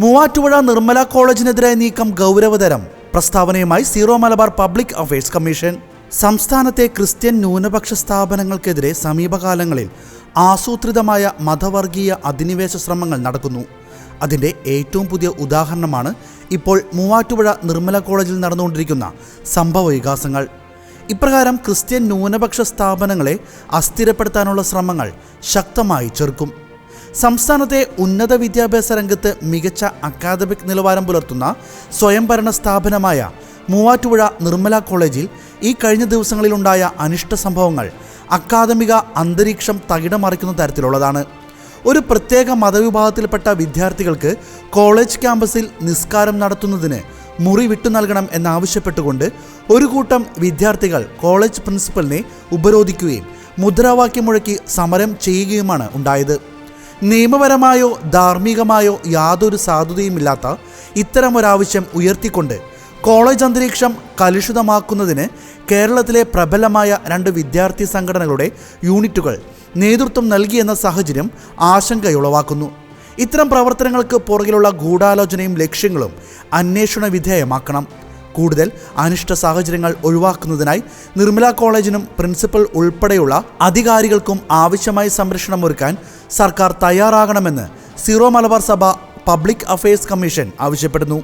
മൂവാറ്റുപുഴ നിർമ്മല കോളേജിനെതിരായ നീക്കം ഗൗരവതരം. പ്രസ്താവനയുമായി zero Malabar public affairs commission. സംസ്ഥാനത്തെ ക്രിസ്ത്യൻ ന്യൂനപക്ഷ സ്ഥാപനങ്ങൾക്കെതിരെ സമീപകാലങ്ങളിൽ ആസൂത്രിതമായ മതവർഗീയ അധിനിവേശ ശ്രമങ്ങൾ നടക്കുന്നു. അതിന്റെ ഏറ്റവും പുതിയ ഉദാഹരണമാണ് ഇപ്പോൾ മൂവാറ്റുപുഴ നിർമ്മല കോളേജിൽ നടന്നുകൊണ്ടിരിക്കുന്ന സംഭവ വികാസങ്ങൾ. ഇപ്രകാരം ക്രിസ്ത്യൻ ന്യൂനപക്ഷ സ്ഥാപനങ്ങളെ അസ്ഥിരപ്പെടുത്താനുള്ള ശ്രമങ്ങൾ ശക്തമായി ചെറുക്കും. സംസ്ഥാനത്തെ ഉന്നത വിദ്യാഭ്യാസ രംഗത്ത് മികച്ച അക്കാദമിക് നിലവാരം പുലർത്തുന്ന സ്വയംഭരണ സ്ഥാപനമായ മൂവാറ്റുപുഴ നിർമ്മല കോളേജിൽ ഈ കഴിഞ്ഞ ദിവസങ്ങളിലുണ്ടായ അനിഷ്ട സംഭവങ്ങൾ അക്കാദമിക അന്തരീക്ഷം തകിടമറിക്കുന്ന തരത്തിലുള്ളതാണ്. ഒരു പ്രത്യേക മതവിഭാഗത്തിൽപ്പെട്ട വിദ്യാർത്ഥികൾക്ക് കോളേജ് ക്യാമ്പസിൽ നിസ്കാരം നടത്തുന്നതിന് മുറി വിട്ടു നൽകണം എന്നാവശ്യപ്പെട്ടുകൊണ്ട് ഒരു കൂട്ടം വിദ്യാർത്ഥികൾ കോളേജ് പ്രിൻസിപ്പലിനെ ഉപരോധിക്കുകയും മുദ്രാവാക്യം മുഴക്കി സമരം ചെയ്യുകയുമാണ് ഉണ്ടായത്. നിയമപരമായോ ധാർമ്മികമായോ യാതൊരു സാധുതയുമില്ലാത്ത ഇത്തരമൊരാവശ്യം ഉയർത്തിക്കൊണ്ട് കോളേജ് അന്തരീക്ഷം കലുഷിതമാക്കുന്നതിന് കേരളത്തിലെ പ്രബലമായ രണ്ട് വിദ്യാർത്ഥി സംഘടനകളുടെ യൂണിറ്റുകൾ നേതൃത്വം നൽകിയെന്ന സാഹചര്യം ആശങ്കയുളവാക്കുന്നു. ഇത്തരം പ്രവർത്തനങ്ങൾക്ക് പുറകിലുള്ള ഗൂഢാലോചനയും ലക്ഷ്യങ്ങളും അന്വേഷണ വിധേയമാക്കണം. കൂടുതൽ അനിഷ്ട സാഹചര്യങ്ങൾ ഒഴിവാക്കുന്നതിനായി നിർമ്മല കോളേജിനും പ്രിൻസിപ്പൽ ഉൾപ്പെടെയുള്ള അധികാരികൾക്കും ആവശ്യമായ സംരക്ഷണം ഒരുക്കാൻ സർക്കാർ തയ്യാറാകണമെന്ന് സീറോ മലബാർ സഭ പബ്ലിക് അഫയേഴ്സ് കമ്മീഷൻ ആവശ്യപ്പെടുന്നു.